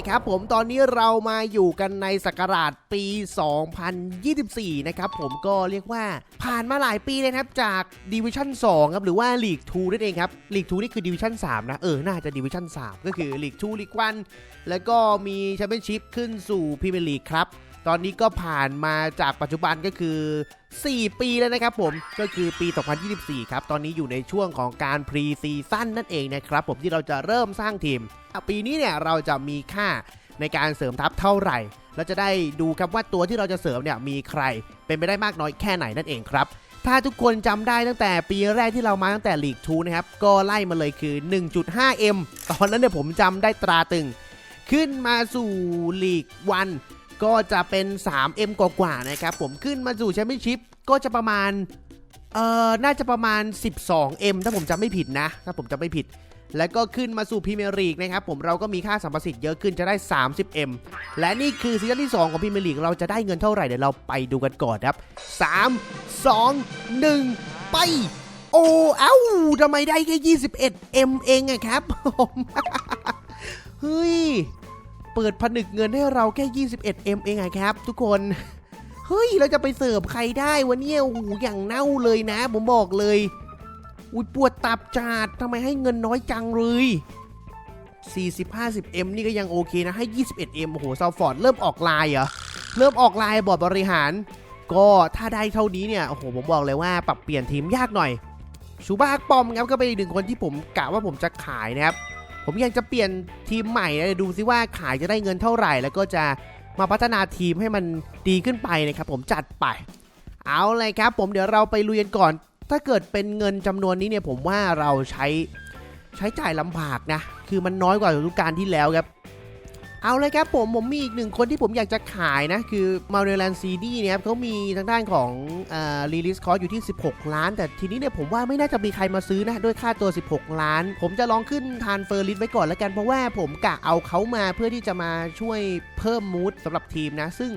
เลยครับผมตอนนี้เรามาอยู่กันในศักราชปี 2024 นะครับผมก็เรียกว่าผ่านมาหลายปีเลยครับจากดิวิชั่น2ครับหรือว่าลีก2นั่นเองครับลีก2นี่คือดิวิชั่น3นะเออน่าจะดิวิชั่น3ก็คือลีก2ลีก1แล้วก็มีแชมเปี้ยนชิพขึ้นสู่พรีเมียร์ลีกครับ ตอนนี้ก็ผ่านมาจากปัจจุบันก็คือ 4 ปีแล้วนะครับผมก็คือปี 2024 ครับ ตอนนี้อยู่ในช่วงของการพรีซีซั่นนั่นเองนะครับผมที่เราจะเริ่มสร้างทีม ปีนี้เนี่ยเราจะมีค่าในการเสริมทัพเท่าไหร่ เราจะได้ดูครับว่าตัวที่เราจะเสริมเนี่ยมีใครเป็นไปได้มากน้อยแค่ไหนนั่นเองครับถ้าทุกคนจำได้ตั้งแต่ปีแรกที่เรามาตั้งแต่ลีก2นะครับ ก็ไล่มาเลยคือ 1.5M ตอนนั้นเนี่ยผมจำได้ตราตึง ขึ้นมาสู่ลีกวัน ก็จะเป็น 3M กว่าๆนะครับ ผมขึ้นมาสู่แชมเปี้ยนชิพก็จะประมาณ เอ่อ น่าจะประมาณ 12M ถ้าผมจำไม่ผิดนะ ถ้าผมจำไม่ผิด แล้วก็ขึ้นมาสู่พรีเมียร์ลีกนะครับ ผมเราก็มีค่าสัมประสิทธิ์เยอะขึ้นจะได้ 30M และนี่คือซีซั่นที่ 2 ของพรีเมียร์ลีกเราจะได้เงินเท่าไหร่เดี๋ยวเราไปดูกันก่อนครับ 3 2 1 ไปโอ้เอ้าทำไมได้แค่ 21M เองอะครับผมเฮ้ย เปิดผนึกเงินให้เราแค่ 21M เองอะครับ ทุกคน เฮ้ย เราจะไปเสิร์ฟใครได้วะเนี่ยโอ้โหอย่างเน่าเลยนะ ผมบอกเลย อุ้ยปวดตับจัดทำไมให้เงินน้อยจังเลย 40-50M นี่ก็ยังโอเคนะ ให้ 21M โอ้โหซาวฟอร์ดเริ่มออกลายเหรอ เริ่มออกลายบอร์ดบริหาร ก็ถ้าได้เท่านี้เนี่ย โอ้โห ผมบอกเลยว่าปรับเปลี่ยนทีมยากหน่อย ชูบ้าปอมครับก็เป็นอีกหนึ่งคนที่ผมกะว่าผมจะขายนะครับ ผมอยากจะเปลี่ยนทีมใหม่นะดูซิว่าขายจะได้เงินเท่าไหร่ แล้วก็จะมาพัฒนาทีมให้มันดีขึ้นไปนะครับผมจัดไป เอาเลยครับ ผมเดี๋ยวเราไปลุยกันก่อน ถ้าเกิดเป็นเงินจำนวนนี้เนี่ยผมว่าเราใช้ใช้จ่ายลำบากนะ คือมันน้อยกว่าฤดูกาลที่แล้วครับ เอาเลยครับผมผมมีอีกหนึ่งคนที่ผมอยากจะขายนะ คือมาเรลันซีดีเนี่ยครับเขามีทางด้านของรีลิสคอร์อยู่ที่ 16 ล้าน แต่ทีนี้เนี่ยผมว่าไม่น่าจะมีใครมาซื้อนะ ด้วยค่าตัว 16 ล้าน ผมจะลองขึ้นทานเฟอร์ลิสไว้ก่อนแล้วกัน เพราะว่าผมกะเอาเขามาเพื่อที่จะมาช่วยเพิ่มมูดสำหรับทีมนะ ซึ่ง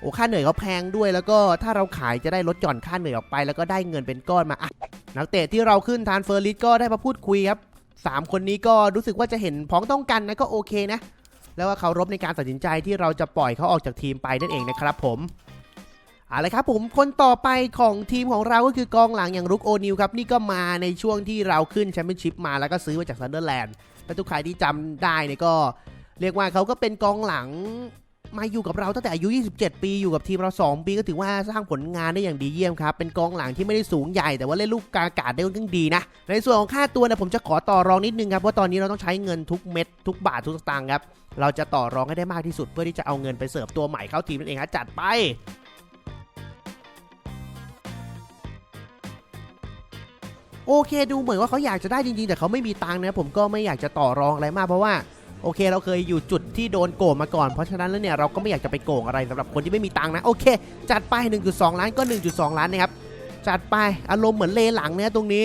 โอ้ค่าเหนื่อยเขาแพงด้วย แล้วก็ถ้าเราขายจะได้ลดหย่อนค่าเหนื่อยออกไป แล้วก็ได้เงินเป็นก้อนมาอะนักเตะที่เราขึ้นทานเฟอร์ลิสก็ได้มาพูดคุยครับสามคนนี้ก็รู้สึกว่าจะเห็นพ้องต้องกันนะก็โอเคนะ แล้วก็เคารพในการตัดสินใจที่เราจะปล่อยเขาออกจากทีมไปนั่นเองนะครับผมเอาละครับผมคนต่อไปของทีมของเราก็คือกองหลังอย่างรุกโอนิวครับนี่ก็มาในช่วงที่เราขึ้นแชมเปี้ยนชิพมาแล้วก็ซื้อมาจากซันเดอร์แลนด์และทุกใครที่จำได้เนี่ยก็เรียกว่าเขาก็เป็นกองหลัง มาอยู่กับเราตั้งแต่อายุ 27 ปีอยู่กับทีมเรา 2 ปีก็ถือว่าสร้างผลงานได้อย่างดีเยี่ยมครับ เป็นกองหลังที่ไม่ได้สูงใหญ่แต่ว่าเล่นลูกกลางอากาศได้ค่อนข้างดีนะ ในส่วนของค่าตัวเนี่ยผมจะขอต่อรองนิดนึงครับเพราะตอนนี้เราต้องใช้เงินทุกเม็ดทุกบาททุกสตางค์ครับเราจะต่อรองให้ได้มากที่สุดเพื่อที่จะเอาเงินไปเสิร์ฟตัวใหม่เข้าทีมนั่นเองครับจัดไปโอเคดูเหมือนว่าเขาอยากจะได้จริงๆ แต่เขาไม่มีตังค์นะผมก็ไม่อยากจะต่อรองอะไรมากเพราะว่า โอเค เราเคยอยู่จุดที่โดนโกงมาก่อน เพราะฉะนั้นแล้วเนี่ยเราก็ไม่อยากจะไปโกงอะไรสำหรับคนที่ไม่มีตังค์นะ โอเค จัดไป 1.2 ล้านก็ 1.2 ล้านนะครับ จัดไป อารมณ์เหมือนเลหลังเนี่ยตรงนี้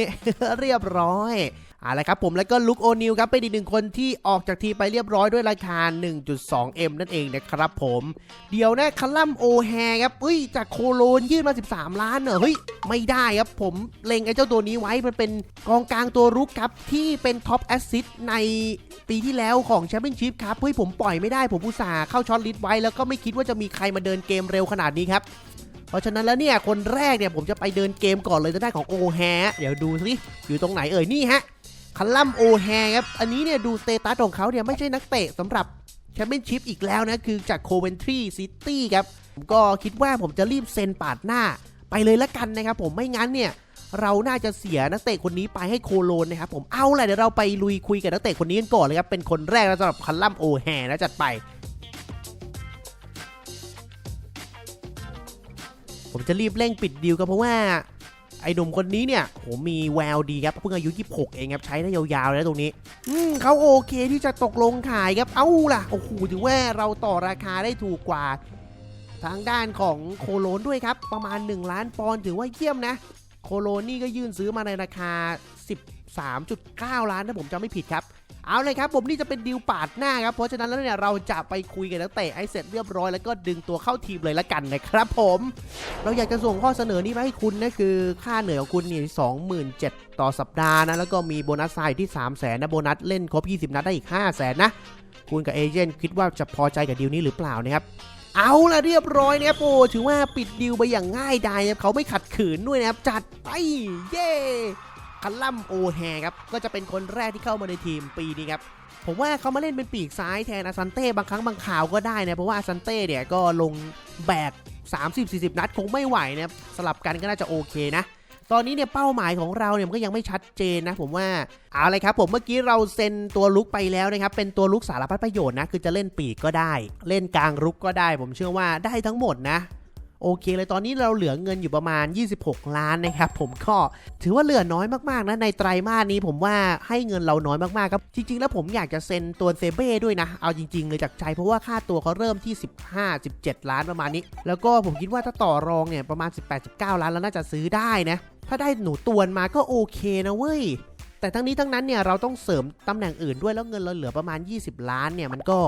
เรียบร้อย เอาละครับผมแล้วก็ลุกโอนิวครับเป็นอีกหนึ่งคนที่ออกจากทีไปเรียบร้อยด้วยราคา 1.2M นั่นเองนะครับผมเดี๋ยวนะคัลัมโอแฮครับเฮ้ยจากโคโลนยื่นมา 13 ล้านเหรอเฮ้ยไม่ได้ครับผมเล็งไอ้เจ้าตัวนี้ไว้มันเป็นกองกลางตัวรุกครับที่เป็นท็อปแอสซิสในปีที่แล้วของแชมเปี้ยนชิพครับเฮ้ยผมปล่อยไม่ได้ผมอุตส่าห์เข้าช็อตลิสต์ไว้แล้วก็ไม่คิดว่าจะมีใครมาเดินเกมเร็วขนาดนี้ครับเพราะฉะนั้นแล้วเนี่ยคนแรกเนี่ยผมจะไปเดินเกมก่อนเลยทางด้ของโอแฮเดี๋ยวดูสิอยู่ตรงไหนเอ่ยนี่ฮะ คัลลัมโอแฮครับ อันนี้เนี่ยดูสเตตัสของเขาเนี่ยไม่ใช่นักเตะสำหรับแชมเปี้ยนชิพอีกแล้วนะ คือจากโคเวนทรีซิตี้ครับ ผมก็คิดว่าผมจะรีบเซ็นปาดหน้าไปเลยละกันนะครับผมไม่งั้นเนี่ย เราน่าจะเสียนักเตะคนนี้ไปให้โคโลนนะครับผมเอาแหละเดี๋ยวเราไปลุยคุยกับนักเตะคนนี้กันก่อนเลยครับ เป็นคนแรกสำหรับคัลลัมโอแฮนะจัดไปผมจะรีบเร่งปิดดีลกันเพราะว่า ไอ้หนุ่มคนนี้เนี่ยผมมีแววดีครับเพิ่งอายุ 26 เองครับใช้ได้ยาวๆเลยนะตรงนี้ อืมเขาโอเคที่จะตกลงขายครับ เอ้าล่ะโอ้โหถือว่าเราต่อราคาได้ถูกกว่า ทางด้านของโคโลนด้วยครับ ประมาณ 1 ล้านปอนด์ถือว่าเยี่ยมนะ โคโลนนี่ก็ยื่นซื้อมาในราคา 13.9 ล้านถ้าผมจำไม่ผิดครับ เอาเลยครับผมนี่จะเป็นดีลปาดหน้าครับเพราะฉะนั้นแล้วเนี่ยเราจะไปคุยกับนักเตะให้เสร็จเรียบร้อยแล้วก็ดึงตัวเข้าทีมเลยละกันนะครับผม เราอยากจะส่งข้อเสนอนี้มาให้คุณนะคือค่าเหนื่อยของคุณเนี่ยสองหมื่นเจ็ดต่อสัปดาห์นะแล้วก็มีโบนัสไซด์ที่3 0 0แสนนะโบนัสเล่นครบ 20 นัดได้อีก5 0 0แสนนะคุณกับเอเจนต์คิดว่าจะพอใจกับดีลนี้หรือเปล่านะครับเอาละเรียบร้อยนะครับโอ้ถือว่าปิดดีลไปอย่างง่ายดายนะครับเขาไม่ขัดขืนด้วยนะครับจัดไปเย้ คัลลัมโอแฮครับ ก็จะเป็นคนแรกที่เข้ามาในทีมปีนี้ครับ ผมว่าเขามาเล่นเป็นปีกซ้ายแทนอาซันเต้บางครั้งบางข่าวก็ได้นะ เพราะว่าอาซันเต้เนี่ยก็ลงแบก 30-40 นัดคงไม่ไหวนะครับสลับกันก็น่าจะโอเคนะตอนนี้เนี่ยเป้าหมายของเราเนี่ยมันก็ยังไม่ชัดเจนนะ ผมว่าเอาเลยครับ ผมเมื่อกี้เราเซ็นตัวลุกไปแล้วนะครับเป็นตัวลุกสารพัดประโยชน์นะคือจะเล่นปีกก็ได้ เล่นกลางลุกก็ได้ ผมเชื่อว่าได้ทั้งหมดนะ โอเคเลยตอนนี้เราเหลือเงินอยู่ประมาณ 26 ล้านนะครับผมก็ถือว่าเหลือน้อยมากๆนะในไตรมาสนี้ผมว่าให้เงินเราน้อยมากๆครับจริง ๆ แล้วผมอยากจะเซ็นตัวเซเบ้ด้วยนะ เอาจริง ๆ เลยจากใจเพราะว่าค่าตัวเขาเริ่มที่ 15 17 ล้านประมาณนี้ แล้วก็ผมคิดว่าถ้าต่อรองเนี่ยประมาณ 18-19 ล้านแล้วน่าจะซื้อได้นะถ้าได้หนูตวนมาก็โอเคนะเว้ยแต่ทั้งนี้ทั้งนั้นเนี่ยเราต้องเสริมตำแหน่งอื่นด้วยแล้วเงินเราเหลือประมาณ 20 ล้านเนี่ยมันก็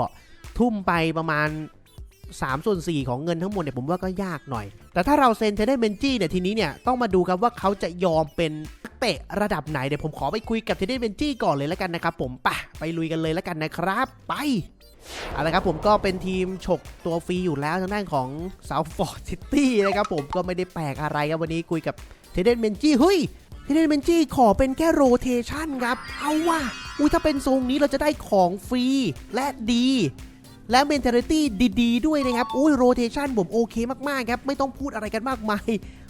ทุ่มไปประมาณ 3ส่วน4ของเงินทั้งหมดเนี่ยผมว่าก็ยากหน่อย แต่ถ้าเราเซ็นเทเดนเบนจี้เนี่ยทีนี้เนี่ยต้องมาดูครับว่าเขาจะยอมเป็นเตะระดับไหนเดี๋ยวผมขอไปคุยกับเทเดนเบนจี้ก่อนเลยแล้วกันนะครับผมปะไปลุยกันเลยแล้วกันนะครับ ไปเอาละครับผมก็เป็นทีมฉกตัวฟรีอยู่แล้วทางด้านของ South Ford City นะครับผมก็ไม่ได้แปลกอะไรครับวันนี้คุยกับเทเดนเบนจี้เฮ้ยเทเดนเบนจี้ขอเป็นแค่โรเทชันครับ เอาว่ะอุ้ยถ้าเป็นทรงนี้เราจะได้ของฟรีและดี และเมนเทอริตี้ดี ๆ ด้วยนะครับ อุ้ยโรเทชันผมโอเคมากๆครับ ไม่ต้องพูดอะไรกันมากมาย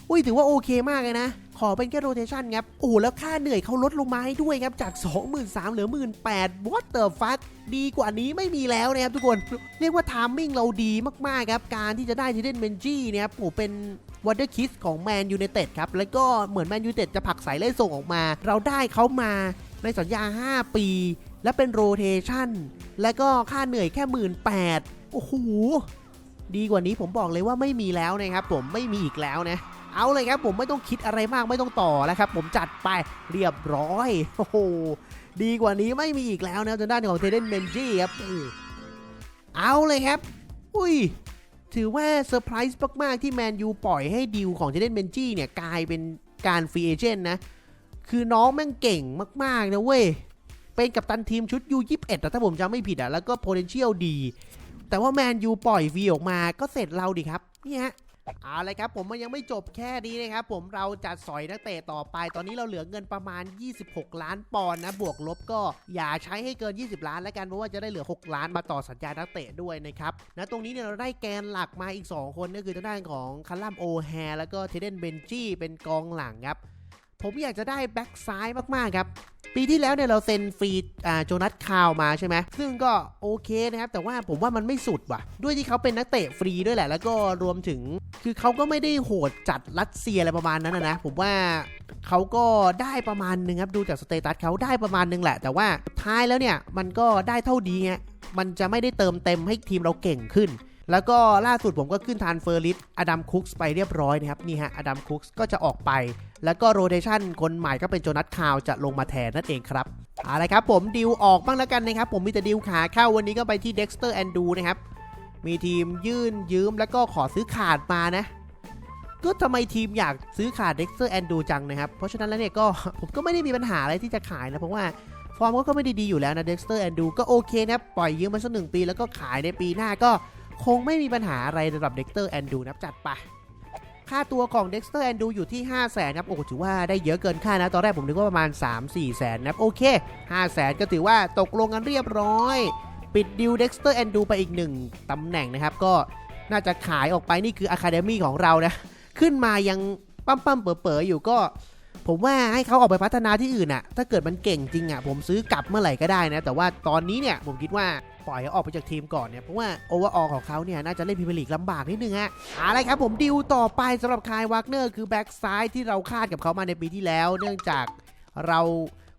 อุ้ยถือว่าโอเคมากเลยนะ ขอเป็นแค่โรเทชันครับ โอ้แล้วค่าเหนื่อยเขาลดลงมาให้ด้วยครับ จาก 23,000เหลือ 18,000 what the fuck ดีกว่านี้ไม่มีแล้วนะครับทุกคน เรียกว่าทามมิ่งเราดีมากๆครับ การที่จะได้เทเดนเบนจี้เนี่ยครับเป็นวันเดอร์คิสของแมนยู i นเต็ดครับ แล้วก็เหมือนแมนยู i นเต็ดจะผลักสายไล่ส่งออกมา เราได้เขามาในสัญญา 5 ปี และเป็นโรเทชันและก็ค่าเหนื่อยแค่หมื่นแปดโอ้โห ดีกว่านี้ผมบอกเลยว่าไม่มีแล้วนะครับผมไม่มีอีกแล้วนะ เอาเลยครับผมไม่ต้องคิดอะไรมากไม่ต้องต่อแล้วครับ ผมจัดไปเรียบร้อย โอ้โห ดีกว่านี้ไม่มีอีกแล้วนะทางด้านของเทเดนเบนจี้ครับเอาเลยครับ อุ้ยถือว่าเซอร์ไพรส์มาก ๆ ที่แมนยูปล่อยให้ดีลของเทเดนเบนจี้เนี่ย กลายเป็นการฟรีเอเจนต์นะ คือน้องแม่งเก่งมาก ๆ นะเว้ย เป็นกัปตันทีมชุด U21 อะถ้าผมจำไม่ผิดอะแล้วก็ potential ดี แต่ว่าแมนยูปล่อยฟีออกมาก็เสร็จเราดิครับเนี่ยฮะเอาเลยครับผมมันยังไม่จบแค่นี้นะครับผมเราจะสอยนักเตะต่อไป ตอนนี้เราเหลือเงินประมาณ 26 ล้านปอนด์นะบวกลบก็อย่าใช้ให้เกิน 20 ล้านแล้วกันเพราะว่าจะได้เหลือ 6 ล้านมาต่อสัญญานักเตะด้วยนะครับนะตรงนี้เนี่ยเราได้แกนหลักมาอีก 2 คนก็คือทางด้านของคาร์ลัมโอแฮแล้วก็เทเดนเบนจี้เป็นกองหลังครับ ผมอยากจะได้แบ็กซ้ายมากๆครับ ปีที่แล้วเนี่ยเราเซ็นฟรีอ่าโจนัสคาวมาใช่ไหมซึ่งก็โอเคนะครับ แต่ว่าผมว่ามันไม่สุดว่ะ ด้วยที่เขาเป็นนักเตะฟรีด้วยแหละ แล้วก็รวมถึง คือเขาก็ไม่ได้โหดจัดรัสเซียอะไรประมาณนั้นนะนะผมว่าเขาก็ได้ประมาณนึงครับ ดูจากสเตตัสเขาได้ประมาณนึงแหละ แต่ว่าท้ายแล้วเนี่ยมันก็ได้เท่าดีไงมันจะไม่ได้เติมเต็มให้ทีมเราเก่งขึ้น แล้วก็ล่าสุดผมก็ขึ้นทานเฟอร์ลิสอดัมคุกส์ไปเรียบร้อยนะครับนี่ฮะอดัมคุกส์ก็จะออกไป แล้วก็โรเ t ชันคนใหม่ก็เป็นโจนัสคาวจะลงมาแทนนั่นเองครับเอาละครับผมดิวออกบ้างแล้วกันนะครับ ผมมีแต่ดิวขาเข้าวันนี้ก็ไปที่เด็กสเตอร์แอนดูนะครับมีทีมยื่นยืมแล้วก็ขอซื้อขาดมานะ ก็ทำไมทีมอยากซื้อขาดเด็กสเตอร์แอนดูจังนะครับ เพราะฉะนั้นแล้วเนี่ยก็ผมก็ไม่ได้มีปัญหาอะไรที่จะขายนะเพราะว่าฟอร์มก็ไม่ได้ดีอยู่แล้วนะเด็กสเตอร์แอนดูก็โอเคนะปล่อยยืมมาสักหนึ่งปีแล้วก็ขายในปีหน้าก็ คงไม่มีปัญหาอะไรสำหรับเด็กเตอร์แอนดูนับจัดไปค่าตัวของ Dexter and Do อยู่ที่ 5 0 0แสนครับ โอ้ถือว่าได้เยอะเกินค่านะ ตอนแรกผมนึกว่าประมาณ 3-4แสนนะครับ โอเค5 0 0แสนก็ถือว่าตกลงกันเรียบร้อย ปิดดิว Dexter and Do ไปอีก1ตำแหน่งนะครับ ก็น่าจะขายออกไปนี่คือ Academy ของเรานะ ขึ้นมายังปั้มปั้มเป๋อๆอยู่ก็ ผมว่าให้เขาออกไปพัฒนาที่อื่นอะถ้าเกิดมันเก่งจริงอะผมซื้อกลับเมื่อไหร่ก็ได้นะ แต่ว่าตอนนี้เนี่ยผมคิดว่าปล่อยเขาออกไปจากทีมก่อนเนี่ยเพราะว่าโอเวอร์ออของเขาเนี่ยน่าจะเล่นพรีเมียร์ลีกลำบากนิดนึงฮะอะไรครับผมดิวต่อไปสำหรับคายวากเนอร์คือแบ็กซ้ายที่เราคาดกับเขามาในปีที่แล้ว เนื่องจากเรา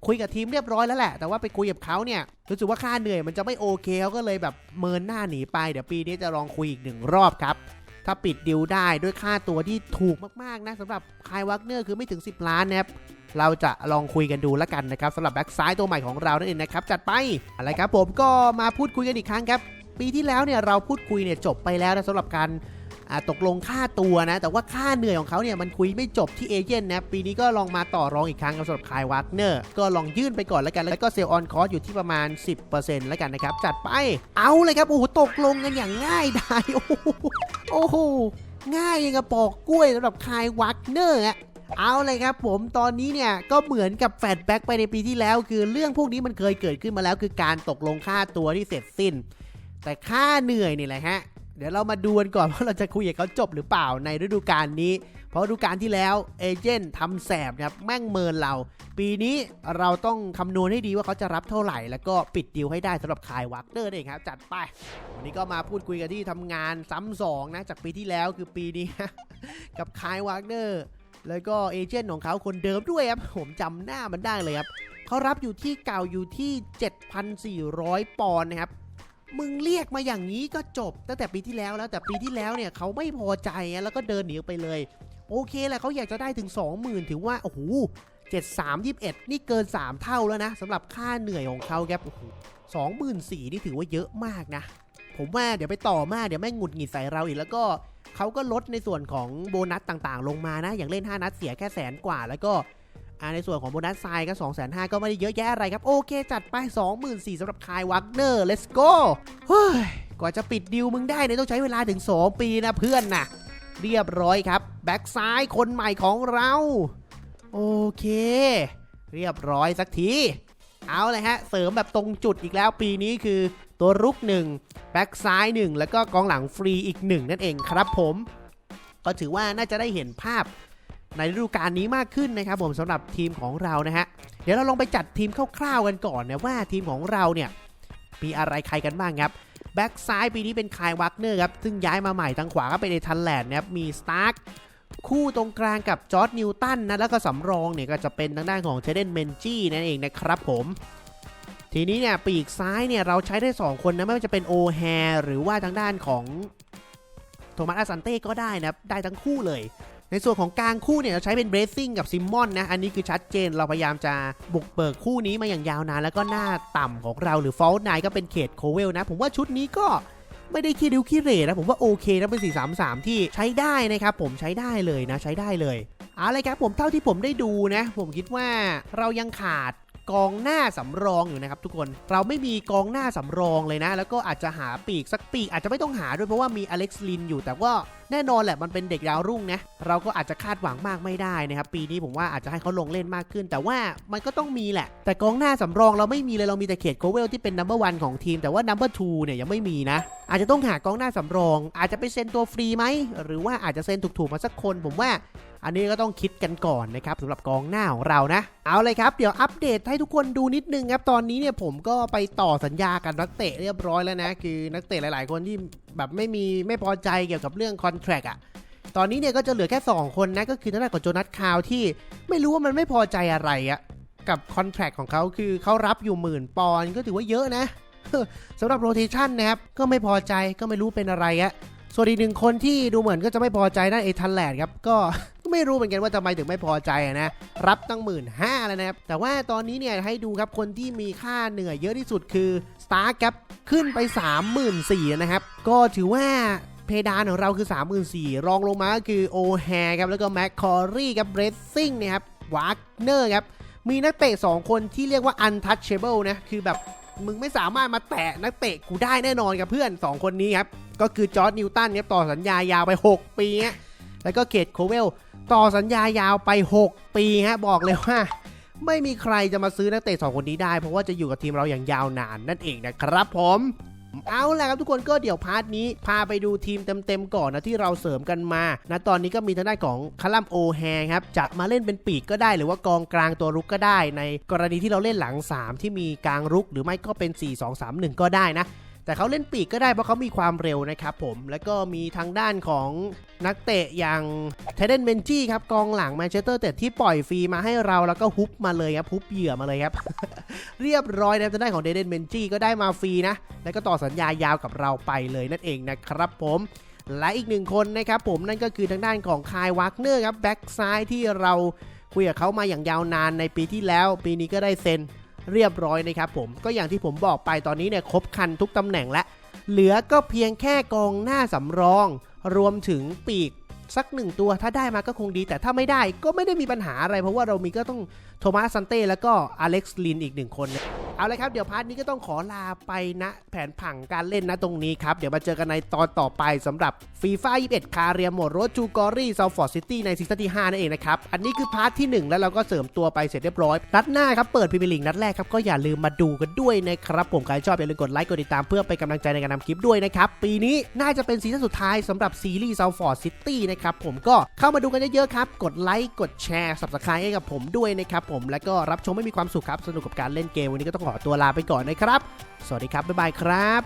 คุยกับทีมเรียบร้อยแล้วแหละ แต่ว่าไปคุยกับเขาเนี่ยรู้สึกว่าค่าเหนื่อยมันจะไม่โอเคเขาก็เลยแบบเมินหน้าหนีไปเดี๋ยวปีนี้จะลองคุยอีกหนึ่งรอบครับ ถ้าปิดดิวได้ด้วยค่าตัวที่ถูกมากๆนะสำหรับคายวักเนอร์คือไม่ถึง 10 ล้านนะครับเราจะลองคุยกันดูแล้วกันนะครับสำหรับแบ็กซ้ายตัวใหม่ของเรานั่นเองนะครับจัดไปอะไรครับผมก็มาพูดคุยกันอีกครั้งครับ ปีที่แล้วเนี่ยเราพูดคุยเนี่ยจบไปแล้วนะสำหรับการ ตกลงค่าตัวนะ แต่ว่าค่าเหนื่อยของเขาเนี่ยมันคุยไม่จบที่เอเจนต์นะ ปีนี้ก็ลองมาต่อรองอีกครั้งกับสำหรับคายวากเนอร์ ก็ลองยื่นไปก่อนแล้วกัน แล้วก็เซลล์ออนคอร์สอยู่ที่ประมาณ 10%แล้วกันนะครับ จัดไป เอาเลยครับ โอ้โห ตกลงกันอย่างง่ายดายโอ้โห ง่ายยังกับปอกกล้วยสำหรับคายวากเนอร์อะเอาเลยครับผมตอนนี้เนี่ยก็เหมือนกับแฟดแบ็กไปในปีที่แล้ว คือเรื่องพวกนี้มันเคยเกิดขึ้นมาแล้ว คือการตกลงค่าตัวที่เสร็จสิ้น แต่ค่าเหนื่อยนี่แหละฮะ เดี๋ยวเรามาดูกันก่อนว่าเราจะคุยกับเขาจบหรือเปล่าในฤดูกาลนี้ เพราะฤดูกาลที่แล้วเอเจนต์ทำแสบนะครับแม่งเมินเรา ปีนี้เราต้องคำนวณให้ดีว่าเขาจะรับเท่าไหร่ แล้วก็ปิดดีลให้ได้สำหรับคายวักเนอร์เองครับ จัดไป วันนี้ก็มาพูดคุยกันที่ทำงานซ้ำสองนะจากปีที่แล้วคือปีนี้ กับคายวักเนอร์แล้วก็เอเจนต์ของเขาคนเดิมด้วยครับผมจำหน้ามันได้เลยครับเขารับอยู่ที่เก่าอยู่ที่ 7,400 ปอนด์นะครับ มึงเรียกมาอย่างนี้ก็จบ ตั้งแต่ปีที่แล้วแล้วแต่ปีที่แล้วเนี่ยเขาไม่พอใจแล้วก็เดินหนีไปเลย โอเคแหละเขาอยากจะได้ถึง 20,000 ถือว่า โอ้โห73 21 นี่เกิน 3 เท่าแล้วนะสำหรับค่าเหนื่อยของเขาครับโอ้โห24,000นี่ถือว่าเยอะมากนะ ผมว่าเดี๋ยวไปต่อมาเดี๋ยวแม่งหงุดหงิดใส่เราอีกแล้วก็เขาก็ลดในส่วนของโบนัสต่างๆ ลงมานะ อย่างเล่น 5 นัดเสียแค่แสนกว่าแล้วก็ อ่าในส่วนของโบนัสทรายก็2 5 0 0 0ก็ไม่ได้เยอะแยะอะไรครับ โอเค จัดไป 24,000สำหรับคายวักเนอร์ let's go เฮ้ยกว่าจะปิดดิวมึงได้เนี่ยต้องใช้เวลาถึง 2 ปีนะเพื่อนนะเรียบร้อยครับ แบ็กซ้ายคนใหม่ของเรา โอเค เรียบร้อยสักทีเอาเลยฮะ เสริมแบบตรงจุดอีกแล้วปีนี้คือตัวรุกหนึ่งแบ็กซ้ายหนึ่งแล้วก็กองหลังฟรีอีกหนึ่งนั่นเองครับผม ก็ถือว่าน่าจะได้เห็นภาพ ในฤดูกาลนี้มากขึ้นนะครับผมสำหรับทีมของเรานะฮะเดี๋ยวเราลองไปจัดทีมคร่าวๆกันก่อนนะว่าทีมของเราเนี่ยมีอะไรใครกันบ้างครับแบ็กซ้ายปีนี้เป็นคายวักเนอร์ครับซึ่งย้ายมาใหม่ทางขวาก็เป็นเอทันแลนด์นะครับมีสตาร์คคู่ตรงกลางกับจอร์ดนิวตันนะแล้วก็สำรองเนี่ยก็จะเป็นทางด้านของเทเดนเมนจี้นั่นเองนะครับผมทีนี้เนี่ยปีกซ้ายเนี่ยเราใช้ได้ 2 คนนะไม่ว่าจะเป็นโอแฮหรือว่าทางด้านของโทมัสอาซันเต้ก็ได้นะได้ทั้งคู่เลย ในส่วนของกลางคู่เนี่ยเราใช้เป็นเบรซิ่งกับซิมมอนนะ อันนี้คือชัดเจนเราพยายามจะบุกเบิกคู่นี้มาอย่างยาวนานแล้วก็หน้าต่ำของเราหรือฟอลต์นายก็เป็นเขตโคเวลนะ ผมว่าชุดนี้ก็ไม่ได้คิดริ้วคิดเรนะ ผมว่าโอเคนะเป็น 433 ที่ใช้ได้นะครับผมใช้ได้เลยนะใช้ได้เลยเอาเลยครับผมเท่าที่ผมได้ดูนะ ผมคิดว่าเรายังขาด กองหน้าสำรองอยู่นะครับทุกคนเราไม่มีกองหน้าสำรองเลยนะ แล้วก็อาจจะหาปีกสักปีกอาจจะไม่ต้องหาด้วยเพราะว่ามีอเล็กซ์ลินอยู่แต่ว่าแน่นอนแหละมันเป็นเด็กดาวรุ่งนะเราก็อาจจะคาดหวังมากไม่ได้นะครับปีนี้ผมว่าอาจจะให้เขาลงเล่นมากขึ้น แต่ว่ามันก็ต้องมีแหละ แต่กองหน้าสำรองเราไม่มีเลยเรามีแต่เขตโคเวลที่เป็นนัมเบอร์วันของทีม แต่ว่านัมเบอร์ทูเนี่ยยังไม่มีนะ อาจจะต้องหากองหน้าสำรอง อาจจะไปเซ็นตัวฟรีไหมหรือว่าอาจจะเซ็นถูกๆมาสักคน ผมว่า อันนี้ก็ต้องคิดกันก่อนนะครับสำหรับกองหน้าของเรานะ เอาเลยครับ เดี๋ยวอัปเดตให้ทุกคนดูนิดนึงครับตอนนี้เนี่ยผมก็ไปต่อสัญญากับนักเตะเรียบร้อยแล้วนะ คือนักเตะหลาย ๆ คนที่แบบไม่มีไม่พอใจเกี่ยวกับเรื่องคอนแทรคอะตอนนี้เนี่ยก็จะเหลือแค่ 2 คนนะก็คือทางด้านของโจนัสคาวที่ไม่รู้ว่ามันไม่พอใจอะไรอะกับคอนแทรคของเขาคือเขารับอยู่หมื่นปอนก็ถือว่าเยอะนะสำหรับโรเทชันนะครับก็ไม่พอใจก็ไม่รู้เป็นอะไรอะ ส่วนอีกหนึ่งคนที่ดูเหมือนก็จะไม่พอใจนั่นเอทันแลนด์ครับก็ไม่รู้เหมือนกันว่าทำไมถึงไม่พอใจนะ รับตั้งหมื่นห้าแล้วนะครับ แต่ว่าตอนนี้เนี่ยให้ดูครับคนที่มีค่าเหนื่อยเยอะที่สุดคือสตาร์ครับขึ้นไป 34,000นะครับ ก็ถือว่าเพดานของเราคือ 34,000รองลงมาก็คือโอแฮครับแล้วก็แมคคอรี่ครับเบรสซิ่งนะครับวากเนอร์ครับมีนักเตะ2คนที่เรียกว่า untouchable นะคือแบบ มึงไม่สามารถมาแตะนักเตะกูได้แน่นอนกับเพื่อน 2 คนนี้ครับ ก็คือจอร์ดนิวตันเนี่ยต่อสัญญายาวไป 6 ปีฮะแล้วก็เกตโคเวลต่อสัญญายาวไป 6 ปีฮะบอกเลยว่า ไม่มีใครจะมาซื้อนักเตะสองคนนี้ได้ เพราะว่าจะอยู่กับทีมเราอย่างยาวนานนั่นเองนะครับผม เอาล่ะครับทุกคนก็เดี๋ยวพาร์ทนี้ พาไปดูทีมเต็มๆก่อนนะที่เราเสริมกันมานะตอนนี้ก็มีทางด้านของคาลัมโอแฮครับจะมาเล่นเป็นปีกก็ได้ หรือว่ากองกลางตัวรุกก็ได้ ในกรณีที่เราเล่นหลัง 3 ที่มีกลางรุก หรือไม่ก็เป็น 4 2 3 1 ก็ได้นะ แต่เขาเล่นปีกก็ได้เพราะเขามีความเร็วนะครับผม แล้วก็มีทางด้านของนักเตะอย่างเทเดนเบนจี้ครับกองหลังแมนเชสเตอร์เตะที่ปล่อยฟรีมาให้เราแล้วก็ฮุบมาเลยครับฮุบเหยื่อมาเลยครับ เรียบร้อยนะทางด้านของเดเดนเบนจี้ก็ได้มาฟรีนะ แล้วก็ต่อสัญญายาวกับเราไปเลยนั่นเองนะครับผมและอีกหนึ่งคนนะครับผมนั่นก็คือทางด้านของคายวักเนอร์ครับแบ็กซ้ายที่เราคุยกับเขามาอย่างยาวนานในปีที่แล้ว ปีนี้ก็ได้เซ็น เรียบร้อยนะครับผมก็อย่างที่ผมบอกไปตอนนี้เนี่ยครบคันทุกตำแหน่งแล้วเหลือก็เพียงแค่กองหน้าสำรอง รวมถึงปีก สักหนึ่งตัวถ้าได้มาก็คงดี แต่ถ้าไม่ได้ก็ไม่ได้มีปัญหาอะไร เพราะว่าเรามีก็ต้องโทมัสซันเต้แล้วก็อเล็กซ์ลินอีกหนึ่งคนนะเอาเลยครับ เดี๋ยวพาร์ทนี้ก็ต้องขอลาไปนะ แผนผังการเล่นนะตรงนี้ครับ เดี๋ยวมาเจอกันในตอนต่อไปสำหรับฟีฟ่า21 คาเรียโหมดโรจูกอรี่ซาวฟอร์ดซิตี้ในซีซั่นที่5นั่นเองนะครับอันนี้คือพาร์ทที่ 1 แล้วเราก็เสริมตัวไปเสร็จเรียบร้อยนัดหน้าครับเปิดพรีเมียร์ลีกนัดแรกครับก็อย่าลืมมาดูกันด้วยนะครับผมใครชอบอย่าลืมกดไลค์กดติดตามเพื่อเป็นกำลังใจในการทำคลิปด้วยนะครับปีนี้น่าจะเป็นซีซั่นสุดท้ายสำหรับซีรีส์ซาวฟอร์ดซิตี้นะครับผมก็เข้ามาดูกันเยอะๆครับ กดไลค์กดแชร์ subscribe ให้กับผมด้วยนะครับผมแล้วก็รับชมไม่มีความสุขครับสนุกกับการเล่นเกมวันนี้ก็ต้องขอตัวลาไปก่อนนะครับ สวัสดีครับบ๊ายบายครับ